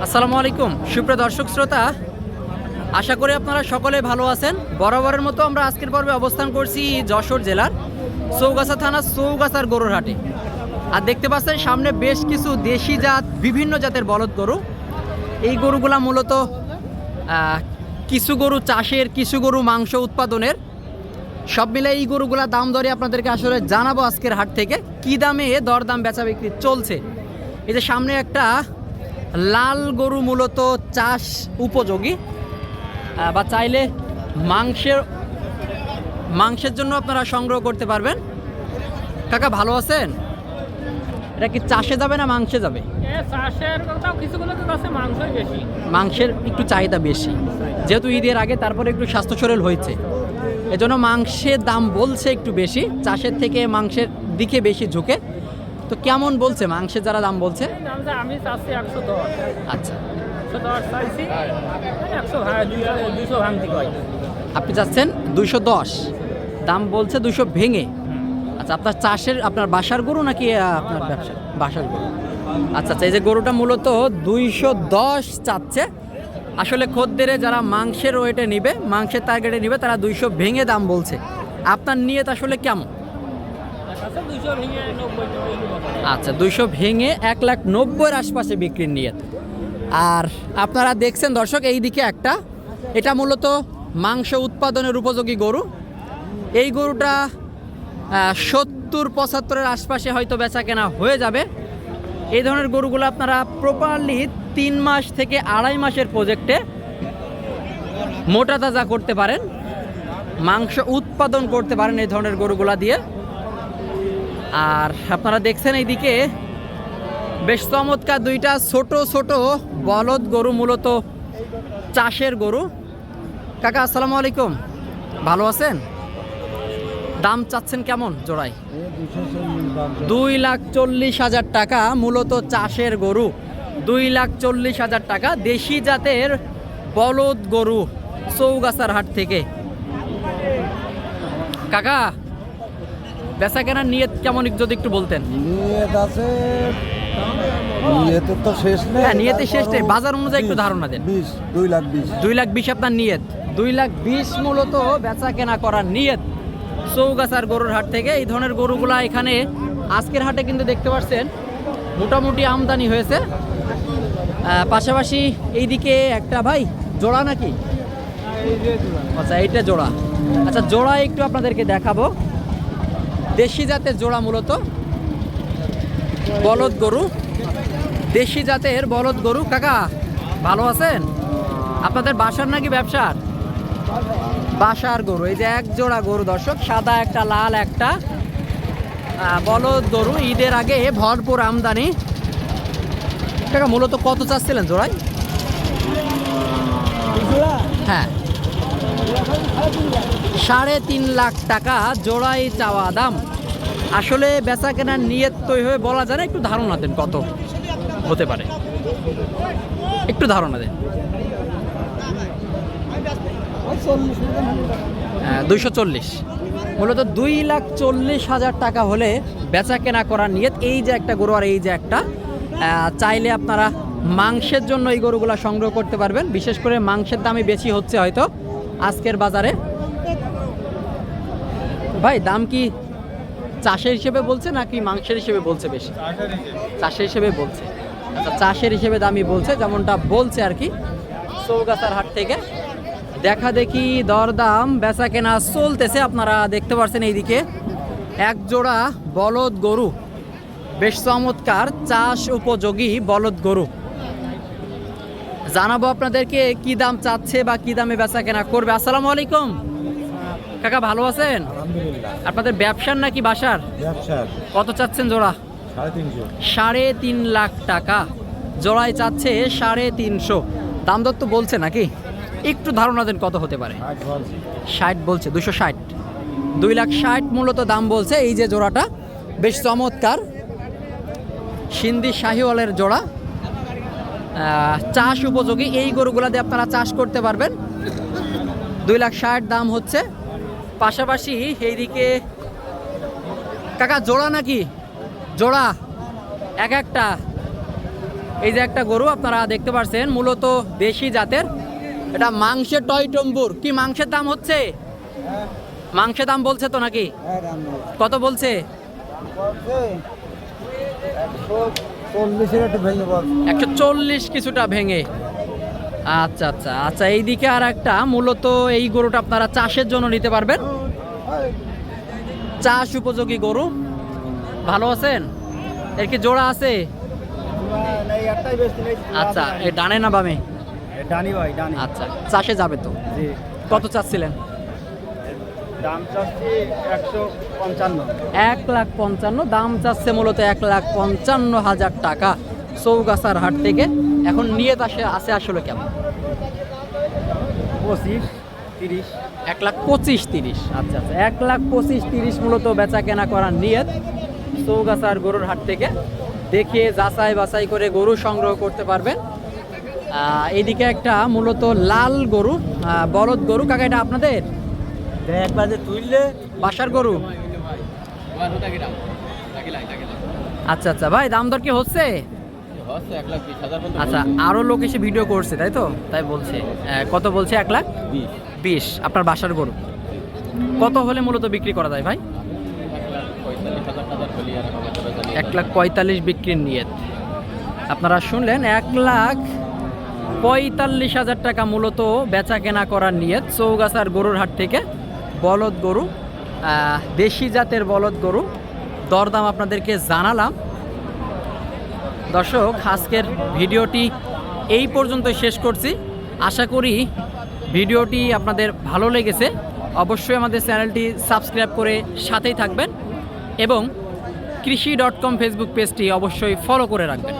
আসসালামু আলাইকুম। সুপ্রিয় দর্শক শ্রোতা, আশা করি আপনারা সকলে ভালো আছেন। বরাবরের মতো আমরা আজকের পর্বে অবস্থান করছি যশোর জেলার চৌগাছা থানা চৌগাছার গরুর হাটে আর দেখতে পাচ্ছেন, সামনে বেশ কিছু দেশি জাত, বিভিন্ন জাতের বলদ গরু। এই গরুগুলা মূলত কিছু গরু চাষের, কিছু গরু মাংস উৎপাদনের। সব মিলে এই গরুগুলা দাম দরে আপনাদেরকে আসলে জানাব আজকের হাট থেকে। কি দামে দরদাম বেচা বিক্রি চলছে? এই যে সামনে একটা লাল গরু মূলত চাষ উপযোগী বা চাইলে মাংসের মাংসের জন্য আপনারা সংগ্রহ করতে পারবেন। কাকা ভালো আছেন? এটা কি চাষে যাবে না মাংসে যাবে? মাংসের একটু চাহিদা বেশি। যেহেতু ঈদের আগে তারপরে একটু স্বাস্থ্য সরল হয়েছে। এজন্য মাংসের দাম বলছে একটু বেশি চাষের থেকে মাংসের দিকে বেশি ঝুঁকে। তো কেমন বলছে মাংসের যারা দাম বলছে? আমি চাচ্ছি একশো দশ। আচ্ছা। একশো দশ চাইছি একশো দুশো ভাঙতি কয়। আপনি চাচ্ছেন দুইশো দশ। দাম বলছে দুইশো ভেঙে। আচ্ছা আপনার চাষের আপনার বাসার গরু নাকি আপনার ব্যবসা বাসার গরু? আচ্ছা আচ্ছা এই যে গরুটা মূলত দুইশো দশ চাচ্ছে। আসলে খদ্দেরে যারা মাংসের ওয়েটে নিবে মাংসের টার্গেটে নিবে তারা দুইশো ভেঙে দাম বলছে। আপনার নিয়ত আসলে কেমন কাছে দুশো ভেঙে নব্বই আচ্ছা দুইশো ভেঙে এক লাখ নব্বইয়ের আশপাশে বিক্রির নিয়ত আর আপনারা দেখছেন দর্শক এই দিকে একটা, এটা মূলত মাংস উৎপাদনের উপযোগী গরু। এই গরুটা সত্তর পঁচাত্তরের আশপাশে হয়তো বেচা কেনা হয়ে যাবে। এই ধরনের গরুগুলো আপনারা প্রপারলি তিন মাস থেকে আড়াই মাসের প্রজেক্টে মোটা তাজা করতে পারেন, মাংস উৎপাদন করতে পারেন এই ধরনের গরুগুলা দিয়ে। আর আপনারা দেখছেন এইদিকে বেশ চমৎকার দুইটা ছোট ছোট বলদ গরু, মূলত চাষের গরু। কাকা, আসসালামু আলাইকুম। ভালো আছেন? দাম চাচ্ছেন কেমন জোড়াই দুই লাখ চল্লিশ হাজার টাকা, মূলত চাষের গরু। দুই লাখ চল্লিশ হাজার টাকা, দেশি জাতের বলদ গরু, চৌগাছার হাট থেকে। কাকা বেচা কেনার নিয়ত কেমন যদি একটু বলতেন? নিয়ত আছে নিয়তের তো শেষ নেই। হ্যাঁ নিয়তে শেষ নেই। বাজার অনুযায়ী একটু ধারণা দেন। বিশ দুই লাখ বিশ। দুই লাখ বিশ আপনার নিয়ত? দুই লাখ বিশ মূলত বেচা কেনা করার নিয়ত। চৌগাছার গরুর হাট থেকে এই ধরনের গরুগুলা এখানে আজকের হাটে কিন্তু দেখতে পাচ্ছেন মোটামুটি আমদানি হয়েছে। পাশাপাশি এইদিকে একটা ভাই জোড়া নাকি? আচ্ছা এইটা জোড়া। আচ্ছা জোড়া একটু আপনাদেরকে দেখাবো। দেশি জাতের জোড়া মূলত বলদ গরু। দেশি জাতের বলদ গরু। কাকা ভালো আছেন? আপনাদের বাসার নাকি ব্যবসার? বাসার গরু। এই যে এক জোড়া গরু দর্শক সাদা একটা লাল একটা বলদ গরু। ঈদের আগে ভরপুর আমদানি। কাকা মূলত কত চাচ্ছিলেন জোড়াই হ্যাঁ। সাড়ে তিন লাখ টাকা জোড়াই চাওয়া দাম। আসলে বেচা কেনার নিয়ত তৈরি হয়ে বলা যায় না, একটু ধারণা দেন কত হতে পারে। একটু ধারণা দেন। দুইশো চল্লিশ। মূলত দুই লাখ চল্লিশ হাজার টাকা হলে বেচা কেনা করার নিয়ত, এই যে একটা গরু আর এই যে একটা চাইলে আপনারা মাংসের জন্য এই গরুগুলো সংগ্রহ করতে পারবেন। বিশেষ করে মাংসের দামই বেশি হচ্ছে হয়তো আজকের বাজারে। ভাই, দাম কি চাষের হিসেবে বলছে নাকি মাংসের হিসেবে বলছে বেশি? চাষের হিসেবে বলছে। আচ্ছা চাষের হিসেবে দামই বলছে, যেমনটা বলছে আর কি। চৌগাছার হাট থেকে দেখা দেখি দরদাম বেচা কেনা চলতেছে, আপনারা দেখতে পাচ্ছেন এইদিকে। এক জোড়া বলদ গরু, বেশ চমৎকার, চাষ উপযোগী বলদ গরু। জানাব আপনাদেরকে কি দাম চাচ্ছে বা কি দামে বেচা কেনা করবে। আসসালামু আলাইকুম। কাকা ভালো আছেন? আলহামদুলিল্লাহ। আপনাদের ব্যবসার নাকি বাসার? কত চাচ্ছেন জোড়া? সাড়ে তিন লাখ টাকা। জোড়ায় চাচ্ছে সাড়ে তিনশো। দাম দর তো বলছে নাকি? একটু ধারণা দেন কত হতে পারে। ষাট বলছে। দুশো ষাট। দুই লাখ ষাট মূলত দাম বলছে এই যে জোড়াটা। বেশ চমৎকার। সিন্ধি শাহিওয়ালের জোড়া। চাষ উপযোগী। এই গরুগুলা দিয়ে আপনারা চাষ করতে পারবেন। দুই লাখ ষাট দাম হচ্ছে। পাশাপাশি এইদিকে কাকা জোড়া নাকি? জোড়া। এক একটা। এই যে একটা গরু আপনারা দেখতে পাচ্ছেন মূলত দেশি জাতের। এটা মাংসের টয় টম্বুর। কি মাংসের দাম হচ্ছে? মাংসের দাম বলছে তো নাকি? কত বলছে। একশো চল্লিশ কিছুটা ভেঙে। আচ্ছা আচ্ছা আচ্ছা এইদিকে আর একটা মূলত এই গরুটা আপনারা চাষের জন্য নিতে পারবেন। চাষ উপযোগী গরু। ভালো আছেন? এর কি জোড়া আছে? আচ্ছা এ ডানে না বামে? ডানি ভাই ডানি। আচ্ছা চাষে যাবে তো? জি। কত চাচ্ছিলেন? দাম চাচ্ছি একশো পঞ্চান্ন। এক লাখ পঞ্চান্ন দাম চাচ্ছে মূলত এক লাখ পঞ্চান্ন হাজার টাকা চৌগাছার হাট থেকে। এখন নিয়ে আসে আছে আসলে কেমন পঁচিশ তিরিশ এক লাখ পঁচিশ তিরিশ আচ্ছা আচ্ছা এক লাখ পঁচিশ তিরিশ মূলত বেচা কেনা করার নিয়ত চৌগাছার গরুর হাট থেকে দেখে যাচাই বাছাই করে গরু সংগ্রহ করতে পারবেন এদিকে একটা মূলত লাল গরু বলদ গরু কাকা এটা আপনাদের একবার যে তুললে বাসার গরু আচ্ছা আচ্ছা ভাই দাম দর কি হচ্ছে আচ্ছা আরও লোক এসে ভিডিও করছে তাই তো? তাই বলছে। কত বলছে এক লাখ? বিশ। আপনার বাসার গরু। কত হলে মূলত বিক্রি করা যায় ভাই? এক লাখ পঁয়তাল্লিশ বিক্রির নিয়ত। আপনারা শুনলেন এক লাখ পঁয়তাল্লিশ হাজার টাকা মূলত বেচা কেনা করার নিয়ত। চৌগাছার গরুর হাট থেকে বলদ গরু দেশি জাতের বলদ গরু। দরদাম আপনাদেরকে জানালাম। দর্শক, আজকের ভিডিওটি এই পর্যন্ত শেষ করছি। আশা করি ভিডিওটি আপনাদের ভালো লেগেছে। অবশ্যই আমাদের চ্যানেলটি সাবস্ক্রাইব করে সাথেই থাকবেন এবং কৃষি ডট কম ফেসবুক পেজটি অবশ্যই ফলো করে রাখবেন।